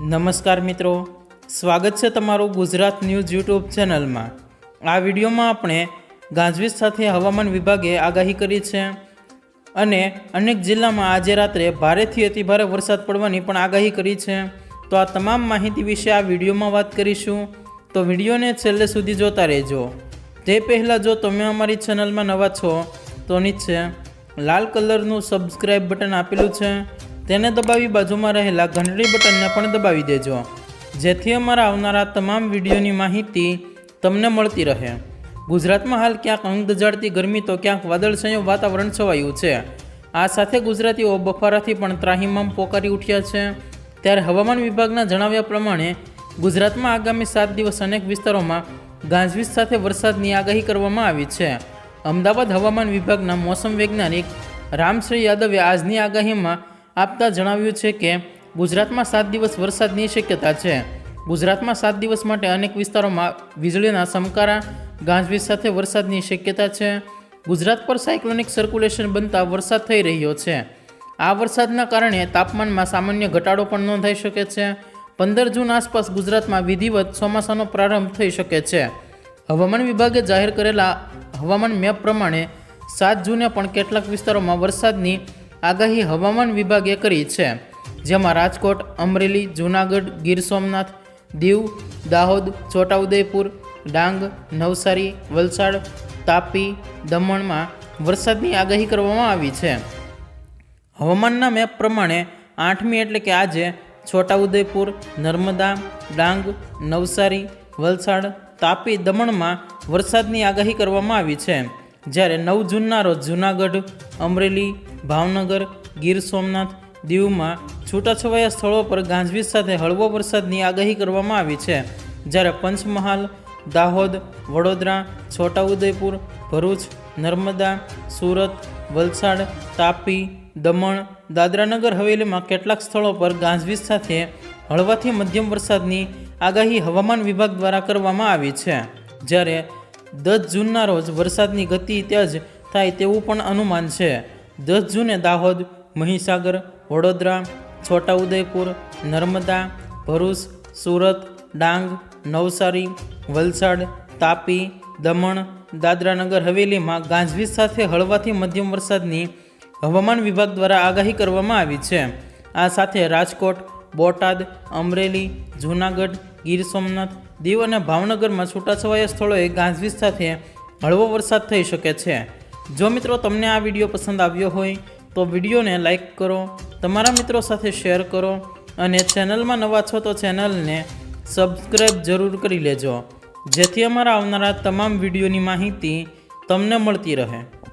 નમસ્કાર મિત્રો. સ્વાગત છે તમારું ગુજરાત ન્યૂઝ યુટ્યુબ ચેનલમાં. આ વિડીયોમાં આપણે ગાજવીજ સાથે હવામાન વિભાગે આગાહી કરી છે અને અનેક જિલ્લામાં આજે રાત્રે ભારેથી અતિભારે વરસાદ પડવાની પણ આગાહી કરી છે. તો આ તમામ માહિતી વિશે આ વિડીયોમાં વાત કરીશું. તો વિડીયોને છેલ્લે સુધી જોતા રહેજો. તે પહેલાં જો તમે અમારી ચેનલમાં નવા છો, તો નીચે લાલ કલરનું સબસ્ક્રાઈબ બટન આપેલું છે. તેને દબાવી બાજુમાં રહેલા ઘંટડી બટનને પણ દબાવી દેજો, જેથી અમારા આવનારા તમામ વિડીયોની માહિતી તમને મળતી રહે. ગુજરાતમાં હાલ ક્યાંક અંગ દજાડતી ગરમી તો ક્યાંક વાદળછાયું વાતાવરણ છવાયું છે. આ સાથે ગુજરાતીઓ બફારાથી પણ ત્રાહિમામ પોકારી ઉઠ્યા છે. ત્યારે હવામાન વિભાગના જણાવ્યા પ્રમાણે, ગુજરાતમાં આગામી સાત દિવસ અનેક વિસ્તારોમાં ગાજવીજ સાથે વરસાદની આગાહી કરવામાં આવી છે. અમદાવાદ હવામાન વિભાગના મોસમ વૈજ્ઞાનિક રામશ્રી યાદવે આજની આગાહીમાં આપતા જણાવ્યું છે કે, ગુજરાતમાં સાત દિવસ વરસાદની શક્યતા છે. ગુજરાતમાં સાત દિવસ માટે અનેક વિસ્તારોમાં વીજળીના સમકારા ગાજવીજ સાથે વરસાદની શક્યતા છે. ગુજરાત પર સાયક્લોનિક સર્ક્યુલેશન બનતા વરસાદ થઈ રહ્યો છે. આ વરસાદના કારણે તાપમાનમાં સામાન્ય ઘટાડો પણ નોંધાઈ શકે છે. પંદર જૂન આસપાસ ગુજરાતમાં વિધિવત ચોમાસાનો પ્રારંભ થઈ શકે છે. હવામાન વિભાગે જાહેર કરેલા હવામાન મેપ પ્રમાણે સાત જૂને પણ કેટલાક વિસ્તારોમાં વરસાદની આગાહી હવામાન વિભાગે કરી છે, જેમાં રાજકોટ, અમરેલી, જૂનાગઢ, ગીર સોમનાથ, દીવ, દાહોદ, છોટાઉદેપુર, ડાંગ, નવસારી, વલસાડ, તાપી, દમણમાં વરસાદની આગાહી કરવામાં આવી છે. હવામાનના મેપ પ્રમાણે આઠમી એટલે કે આજે છોટાઉદેપુર, નર્મદા, ડાંગ, નવસારી, વલસાડ, તાપી, દમણમાં વરસાદની આગાહી કરવામાં આવી છે. જ્યારે નવ જૂનના રોજ જૂનાગઢ, અમરેલી, ભાવનગર, ગીર સોમનાથ દીવમાં છૂટાછવાયા સ્થળો પર ગાંજવીજ સાથે હળવો વરસાદની આગાહી કરવામાં આવી છે. જ્યારે પંચમહાલ, દાહોદ, વડોદરા, છોટાઉદેપુર, ભરૂચ, નર્મદા, સુરત, વલસાડ, તાપી, દમણ, દાદરાનગર હવેલીમાં કેટલાક સ્થળો પર ગાંજવીજ સાથે હળવાથી મધ્યમ વરસાદની આગાહી હવામાન વિભાગ દ્વારા કરવામાં આવી છે. જ્યારે દસ જૂનના રોજ વરસાદની ગતિ તેજ થાય તેવું પણ અનુમાન છે. દસ જૂને દાહોદ, મહીસાગર, વડોદરા, છોટાઉદેપુર, નર્મદા, ભરૂચ, સુરત, ડાંગ, નવસારી, વલસાડ, તાપી, દમણ, દાદરાનગર, હવેલીમાં ગાજવીજ સાથે હળવાથી મધ્યમ વરસાદની હવામાન વિભાગ દ્વારા આગાહી કરવામાં આવી છે. આ સાથે રાજકોટ, બોટાદ, અમરેલી, જૂનાગઢ, ગીર સોમનાથ દીવ અને ભાવનગરમાં છૂટાછવાયા સ્થળોએ ગાજવીજ સાથે હળવો વરસાદ થઈ શકે છે. જો મિત્રો તમને આ વીડિયો પસંદ આવ્યો હોય, તો વિડીયોને લાઇક કરો, તમારા મિત્રો સાથે શેર કરો અને ચેનલમાં નવા છો તો ચેનલને સબસ્ક્રાઈબ જરૂર કરી લેજો. જેથી અમારા આવનારા તમામ વિડીયોની માહિતી તમને મળતી રહે.